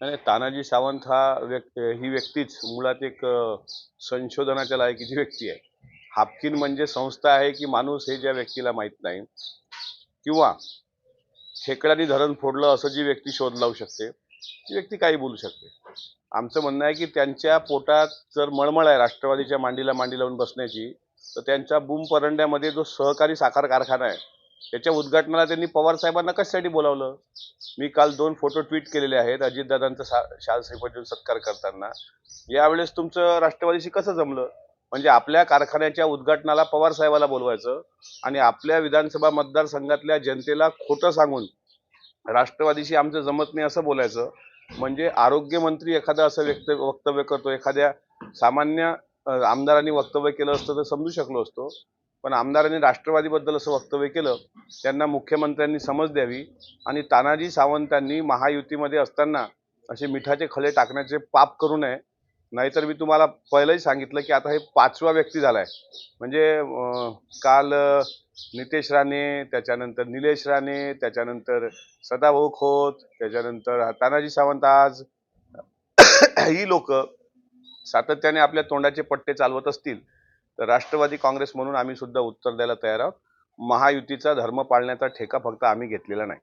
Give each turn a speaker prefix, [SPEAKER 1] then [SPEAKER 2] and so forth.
[SPEAKER 1] नाही तानाजी सावंत हा व्यक् ही व्यक्तीच. मुळात एक संशोधनाच्या लायकीची व्यक्ती आहे. हापकिन म्हणजे संस्था आहे की माणूस हे ज्या व्यक्तीला माहीत नाही किंवा खेकड्यांनी धरण फोडलं असं जी व्यक्ती शोध लावू शकते ती व्यक्ती काही बोलू शकते. आमचं म्हणणं आहे की त्यांच्या पोटात जर मळमळ आहे राष्ट्रवादीच्या मांडीला मांडी लावून बसण्याची तर त्यांच्या बूम परंड्यामध्ये जो सहकारी साखर कारखाना आहे त्याच्या उद्घाटनाला त्यांनी पवार साहेबांना कशासाठी बोलावलं? मी काल दोन फोटो ट्विट केलेले आहेत अजितदादांचा सा शाल श्रीपतीन सत्कार करताना. यावेळेस तुमचं राष्ट्रवादीशी कसं जमलं? म्हणजे आपल्या कारखान्याच्या उद्घाटनाला पवार साहेबाला बोलवायचं आणि आपल्या विधानसभा मतदारसंघातल्या जनतेला खोटं सांगून राष्ट्रवादीशी आमचं जमत नाही असं बोलायचं म्हणजे आरोग्यमंत्री एखादा असं व्यक्त वक्तव्य करतो एखाद्या सामान्य आमदारांनी वक्तव्य केलं असतं तर समजू शकलो असतो. पण आमदारांनी राष्ट्रवादीबद्दल असं वक्तव्य केलं त्यांना मुख्यमंत्र्यांनी समज द्यावी आणि तानाजी सावंतांनी महायुतीमध्ये असताना असे मिठाचे खले टाकण्याचे पाप करू नये. नाहीतर मी तुम्हाला पहिलंही सांगितलं की आता हे पाचवा व्यक्ती झाला आहे म्हणजे काल नितेश राणे त्याच्यानंतर निलेश राणे त्याच्यानंतर सदाभाऊ खोत त्याच्यानंतर तानाजी सावंत आज ही लोक सातत्याने आपल्या तोंडाचे पट्टे चालवत असतील. तर राष्ट्रवादी काँग्रेस म्हणून आम्ही सुद्धा उत्तर द्यायला तयार आहोत. महायुतीचा धर्म पाळण्याचा ठेका फक्त आम्ही घेतलेला नाही.